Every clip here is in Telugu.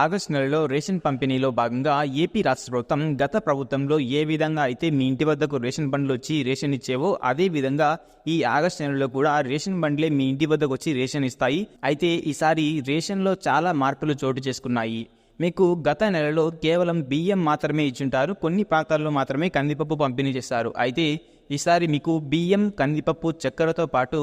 ఆగస్టు నెలలో రేషన్ పంపిణీలో భాగంగా ఏపీ రాష్ట్ర ప్రభుత్వం గత ప్రభుత్వంలో ఏ విధంగా అయితే మీ ఇంటి వద్దకు రేషన్ బండ్లు వచ్చి రేషన్ ఇచ్చేవో అదే విధంగా ఈ ఆగస్టు నెలలో కూడా రేషన్ బండ్లే మీ ఇంటి వద్దకు వచ్చి రేషన్ ఇస్తాయి. అయితే ఈసారి రేషన్లో చాలా మార్పులు చోటు చేసుకున్నాయి. మీకు గత నెలలో కేవలం బియ్యం మాత్రమే ఇచ్చుంటారు. కొన్ని ప్రాంతాల్లో మాత్రమే కందిపప్పు పంపిణీ చేస్తారు. అయితే ఈసారి మీకు బియ్యం కందిపప్పు చక్కెరతో పాటు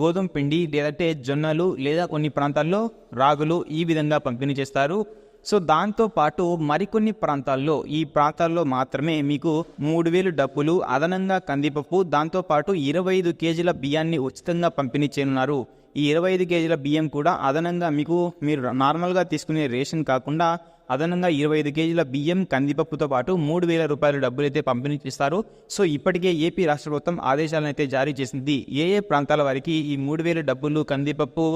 గోధుమ పిండి లేదంటే జొన్నలు లేదా కొన్ని ప్రాంతాల్లో రాగులు ఈ విధంగా పంపిణీ చేస్తారు. సో దాంతో పాటు మరికొన్ని ప్రాంతాల్లో ఈ ప్రాంతాల్లో మాత్రమే మీకు మూడు వేలు డబ్బులు అదనంగా కందిపప్పు దాంతోపాటు ఇరవై ఐదు కేజీల బియ్యాన్ని ఉచితంగా పంపిణీ చేయనున్నారు. ఈ ఇరవై ఐదు కేజీల బియ్యం కూడా అదనంగా మీకు మీరు నార్మల్గా తీసుకునే రేషన్ కాకుండా అదనంగా ఇరవై ఐదు కేజీల బియ్యం కందిపప్పుతో పాటు మూడు వేల రూపాయల డబ్బులు అయితే పంపిణీ చేస్తారు. సో ఇప్పటికే ఏపీ రాష్ట్ర ప్రభుత్వం ఆదేశాలను అయితే జారీ చేసింది. ఏ ఏ ప్రాంతాల వారికి ఈ మూడు వేల డబ్బులు కందిపప్పు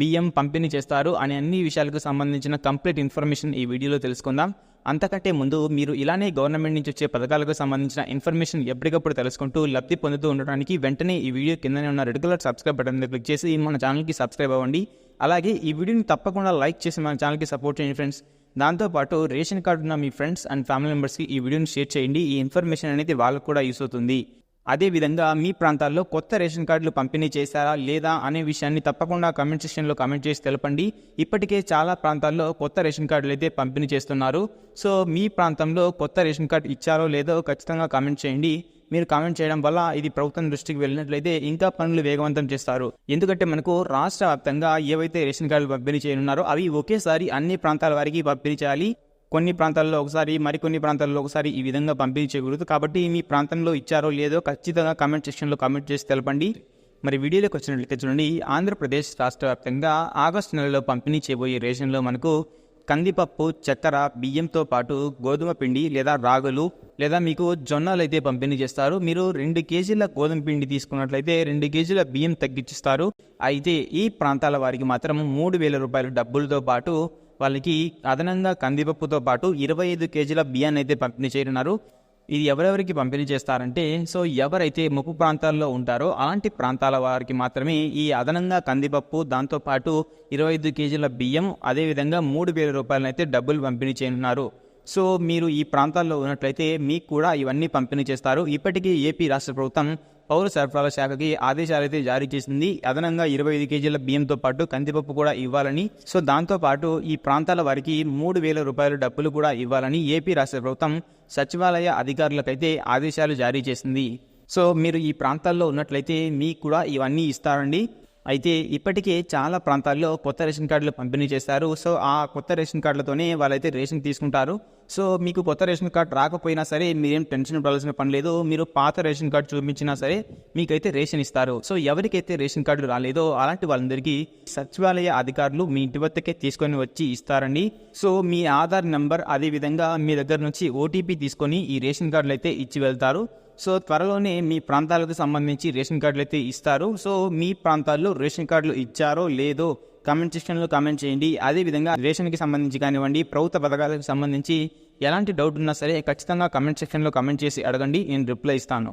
బియ్యం పంపిణీ చేస్తారు అనే అన్ని విషయాలకు సంబంధించిన కంప్లీట్ ఇన్ఫర్మేషన్ ఈ వీడియోలో తెలుసుకుందాం. అంతకంటే ముందు మీరు ఇలానే గవర్నమెంట్ నుంచి వచ్చే పథకాలకు సంబంధించిన ఇన్ఫర్మేషన్ ఎప్పటికప్పుడు తెలుసుకుంటూ లబ్ధి పొందుతూ ఉండడానికి వెంటనే ఈ వీడియో కిందనే ఉన్న red colour subscribe button click చేసి మన ఛానల్కి సబ్స్క్రైబ్ అవ్వండి. అలాగే ఈ వీడియోని తప్పకుండా లైక్ చేసి మన ఛానల్కి సపోర్ట్ చేయండి ఫ్రెండ్స్. దాంతోపాటు రేషన్ కార్డు ఉన్న మీ ఫ్రెండ్స్ అండ్ ఫ్యామిలీ మెంబర్స్కి ఈ వీడియోని షేర్ చేయండి. ఈ ఇన్ఫర్మేషన్ అనేది వాళ్ళకు కూడా యూస్ అవుతుంది. అదేవిధంగా మీ ప్రాంతాల్లో కొత్త రేషన్ కార్డులు పంపిణీ చేశారా లేదా అనే విషయాన్ని తప్పకుండా కమెంట్ సెక్షన్లో కమెంట్ చేసి తెలపండి. ఇప్పటికే చాలా ప్రాంతాల్లో కొత్త రేషన్ కార్డులు అయితే పంపిణీ చేస్తున్నారు. సో మీ ప్రాంతంలో కొత్త రేషన్ కార్డు ఇచ్చారో లేదో ఖచ్చితంగా కమెంట్ చేయండి. మీరు కామెంట్ చేయడం వల్ల ఇది ప్రభుత్వం దృష్టికి వెళ్ళినట్లయితే ఇంకా పనులు వేగవంతం చేస్తారు. ఎందుకంటే మనకు రాష్ట్ర వ్యాప్తంగా ఏవైతే రేషన్ కార్డులు పంపిణీ చేయనున్నారో అవి ఒకేసారి అన్ని ప్రాంతాల వారికి పంపిణీ చేయాలి. కొన్ని ప్రాంతాల్లో ఒకసారి మరికొన్ని ప్రాంతాల్లో ఒకసారి ఈ విధంగా పంపిణీ చేయకూడదు. కాబట్టి మీ ప్రాంతంలో ఇచ్చారో లేదో ఖచ్చితంగా కామెంట్ సెక్షన్లో కామెంట్ చేసి తెలపండి. మరి వీడియోలోకి వచ్చినట్లయితే చూడండి ఆంధ్రప్రదేశ్ రాష్ట్ర వ్యాప్తంగా ఆగస్టు నెలలో పంపిణీ చేయబోయే రేషన్లో మనకు కందిపప్పు చక్కెర బియ్యంతో పాటు గోధుమ పిండి లేదా రాగులు లేదా మీకు జొన్నలు అయితే పంపిణీ చేస్తారు. మీరు రెండు కేజీల గోధుమ పిండి తీసుకున్నట్లయితే రెండు కేజీల బియ్యం తగ్గించిస్తారు. అయితే ఈ ప్రాంతాల వారికి మాత్రం మూడు వేల రూపాయల డబ్బులతో పాటు వాళ్ళకి అదనంగా కందిపప్పుతో పాటు ఇరవై ఐదు కేజీల బియ్యాన్ని అయితే పంపిణీ చేయనున్నారు. ఇది ఎవరెవరికి పంపిణీ చేస్తారంటే సో ఎవరైతే ముప్పు ప్రాంతాల్లో ఉంటారో అలాంటి ప్రాంతాల వారికి మాత్రమే ఈ అదనంగా కందిపప్పు దాంతోపాటు ఇరవై ఐదు కేజీల బియ్యం అదేవిధంగా మూడు వేల రూపాయలనైతే డబ్బులు పంపిణీ చేయనున్నారు. సో మీరు ఈ ప్రాంతాల్లో ఉన్నట్లయితే మీకు కూడా ఇవన్నీ పంపిణీ చేస్తారు. ఇప్పటికీ ఏపీ రాష్ట్ర ప్రభుత్వం పౌర సరఫరాల శాఖకి ఆదేశాలు అయితే జారీ చేసింది. అదనంగా ఇరవై ఐదు కేజీల బియ్యంతో పాటు కందిపప్పు కూడా ఇవ్వాలని. సో దాంతో పాటు ఈ ప్రాంతాల వారికి మూడు వేల రూపాయల డబ్బులు కూడా ఇవ్వాలని ఏపీ రాష్ట్ర ప్రభుత్వం సచివాలయ అధికారులకైతే ఆదేశాలు జారీ చేసింది. సో మీరు ఈ ప్రాంతాల్లో ఉన్నట్లయితే మీకు కూడా ఇవన్నీ ఇస్తారండి. అయితే ఇప్పటికే చాలా ప్రాంతాల్లో కొత్త రేషన్ కార్డులు పంపిణీ చేస్తారు సో ఆ కొత్త రేషన్ కార్డులతోనే వాళ్ళైతే రేషన్ తీసుకుంటారు. సో మీకు కొత్త రేషన్ కార్డు రాకపోయినా సరే మీరేం టెన్షన్ పడాల్సిన పని లేదు. మీరు పాత రేషన్ కార్డు చూపించినా సరే మీకైతే రేషన్ ఇస్తారు. సో ఎవరికైతే రేషన్ కార్డు రాలేదో అలాంటి వాళ్ళందరికీ సచివాలయ అధికారులు మీ ఇంటి వద్దకే తీసుకొని వచ్చి ఇస్తారండి. సో మీ ఆధార్ నెంబర్ అదేవిధంగా మీ దగ్గర నుంచి ఓటీపీ తీసుకొని ఈ రేషన్ కార్డులు అయితే ఇచ్చి వెళ్తారు. సో త్వరలోనే మీ ప్రాంతాలకు సంబంధించి రేషన్ కార్డులు అయితే ఇస్తారు. సో మీ ప్రాంతాల్లో రేషన్ కార్డులు ఇచ్చారో లేదో కామెంట్ సెక్షన్లో కామెంట్ చేయండి. అదేవిధంగా రేషన్కి సంబంధించి కానివ్వండి ప్రభుత్వ పథకాలకు సంబంధించి ఎలాంటి డౌట్ ఉన్నా సరే ఖచ్చితంగా కామెంట్ సెక్షన్లో కామెంట్ చేసి అడగండి. నేను రిప్లై ఇస్తాను.